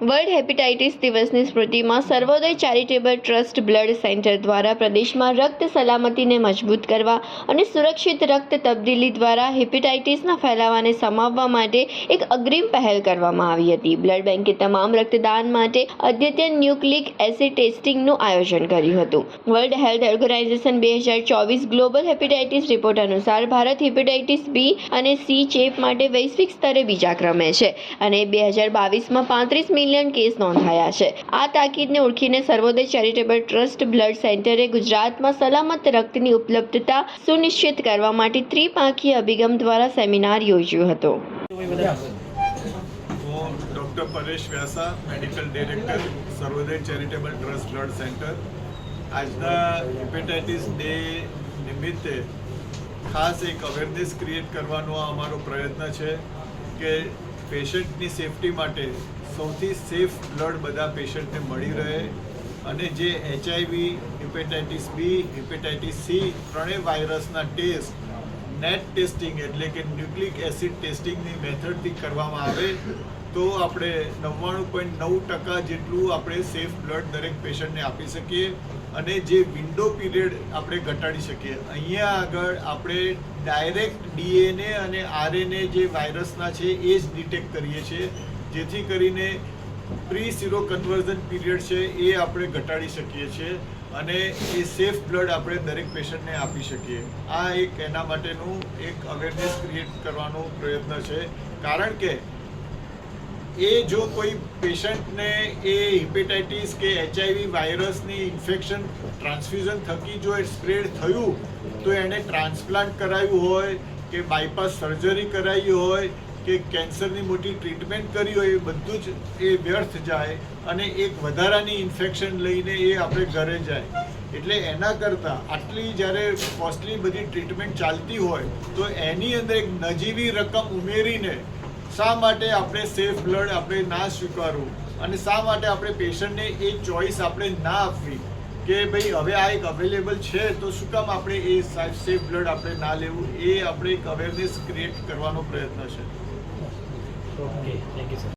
World hepatitis દિવસની સ્મૃતિમાં Sarvoday charitable trust blood centre દ્વારા પ્રદેશમાં રક્ત સલામતીને મજબૂત કરવા અને સુરક્ષિત રક્ત તબદીલી દ્વારા હેપેટાઇટિસના ફેલાવાને સમાવવા માટે એક અગ્રિમ પહેલ કરવામાં આવી હતી. બ્લડ બેંકે તમામ રક્તદાન માટે અદ્યતન ન્યુક્લિક એસિડ ટેસ્ટિંગનું આયોજન કર્યું હતું. વર્લ્ડ હેલ્થ ઓર્ગેનાઇઝેશન બે હજાર ચોવીસ ગ્લોબલ હેપેટાઇટિસ રિપોર્ટ અનુસાર ભારત હેપેટાઇટિસ બી અને સી ચેપ માટે વૈશ્વિક સ્તરે બીજા ક્રમે છે અને બે હજાર બાવીસમાં પાંત્રીસ મિલિયન કેસ નોંધાયા છે. આ તાકીદને ઓળખીને સર્વોદય ચેરિટેબલ ટ્રસ્ટ બ્લડ સેન્ટરે ગુજરાતમાં સલામત રક્તની ઉપલબ્ધતા સુનિશ્ચિત કરવા માટે ત્રિપાંખીય અભિગમ દ્વારા સેમિનાર યોજ્યો હતો. Doctor Paresh Vyasa, medical director, Sarvodaya charitable trust blood centre. આજના હેપેટાઇટિસ ડે નિમિત્તે ખાસ એક અવેરનેસ ક્રિએટ કરવાનો આ અમારો પ્રયત્ન છે કે પેશન્ટની સેફટી માટે સૌથી સેફ બ્લડ બધા પેશન્ટને મળી રહે અને જે HIV hepatitis B hepatitis C ત્રણેય વાયરસના ટેસ્ટ, નેટ ટેસ્ટિંગ એટલે કે ન્યુક્લિક એસિડ ટેસ્ટિંગની મેથડથી કરવામાં આવે, તો આપણે નવ્વાણું પોઈન્ટ નવ ટકા જેટલું આપણે સેફ બ્લડ દરેક પેશન્ટને આપી શકીએ અને જે વિન્ડો પીરિયડ આપણે ઘટાડી શકીએ. અહીંયા આગળ આપણે ડાયરેક્ટ ડીએનએ અને આરએનએ જે વાયરસના છે એ જ ડિટેક્ટ કરીએ છીએ. જેથી કરીને પ્રી સીરો કન્વર્ઝન પીરિયડ છે એ આપણે ઘટાડી શકીએ છીએ અને એ સેફ બ્લડ આપણે દરેક પેશન્ટને આપી શકીએ. આ એક એના માટેનું એક અવેરનેસ ક્રિએટ કરવાનો પ્રયત્ન છે. કારણ કે એ જો કોઈ પેશન્ટને એ હિપેટાઇટિસ કે એચઆઈવી વાયરસની ઇન્ફેક્શન ટ્રાન્સફ્યુઝન થકી જો એ સ્પ્રેડ થયું, તો એણે ટ્રાન્સપ્લાન્ટ કરાવ્યું હોય કે બાયપાસ સર્જરી કરાવી હોય કે કેન્સરની મોટી ટ્રીટમેન્ટ કરી હોય એ બધું જ એ વ્યર્થ જાય અને એક વધારાની ઇન્ફેક્શન લઈને એ આપણે ઘરે જાય. એટલે એના કરતાં આટલી જ્યારે કોસ્ટલી બધી ટ્રીટમેન્ટ ચાલતી હોય, તો એની અંદર એક નજીવી રકમ ઉમેરીને શા માટે આપણે સેફ બ્લડ આપણે ના સ્વીકારવું અને શા માટે આપણે પેશન્ટને એ ચોઈસ આપણે ના આપવી કે ભાઈ હવે આ એક અવેલેબલ છે, તો શું કામ આપણે એ સેફ બ્લડ આપણે ના લેવું? એ આપણે એક અવેરનેસ ક્રિએટ કરવાનો પ્રયત્ન છે. Okay thank you sir